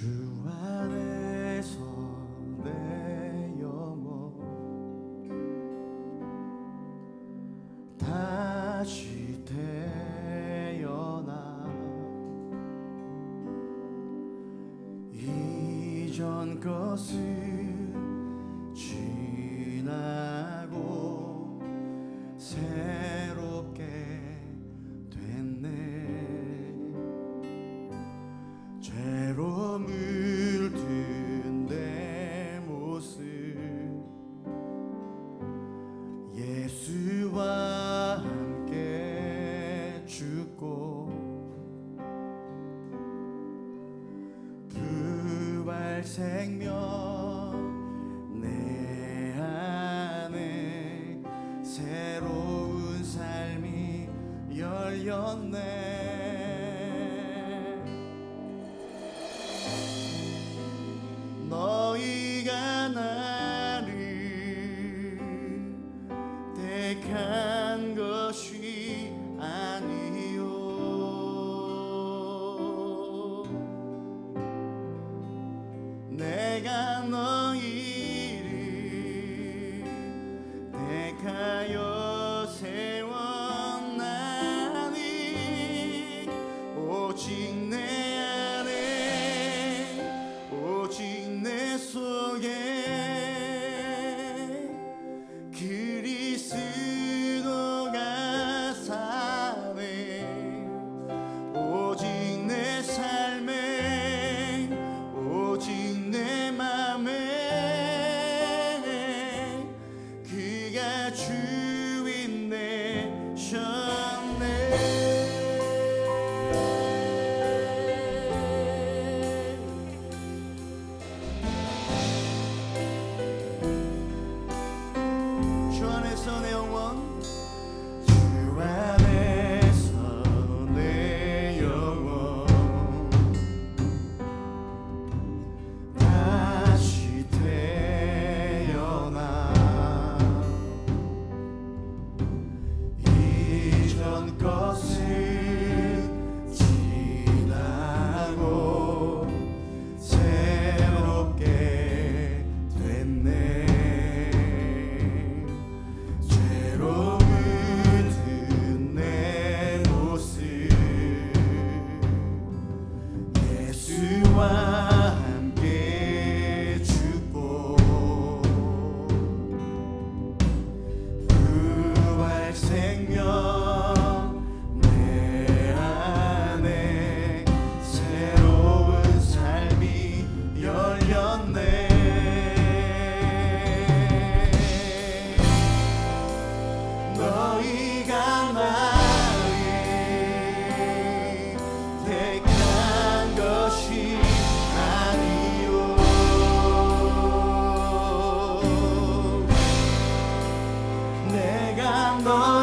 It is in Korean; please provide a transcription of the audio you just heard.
주 안에서 내 영혼 다시 태어나 이전 것을 생명 내 안에 새로운 삶이 열렸네. away. 내가 너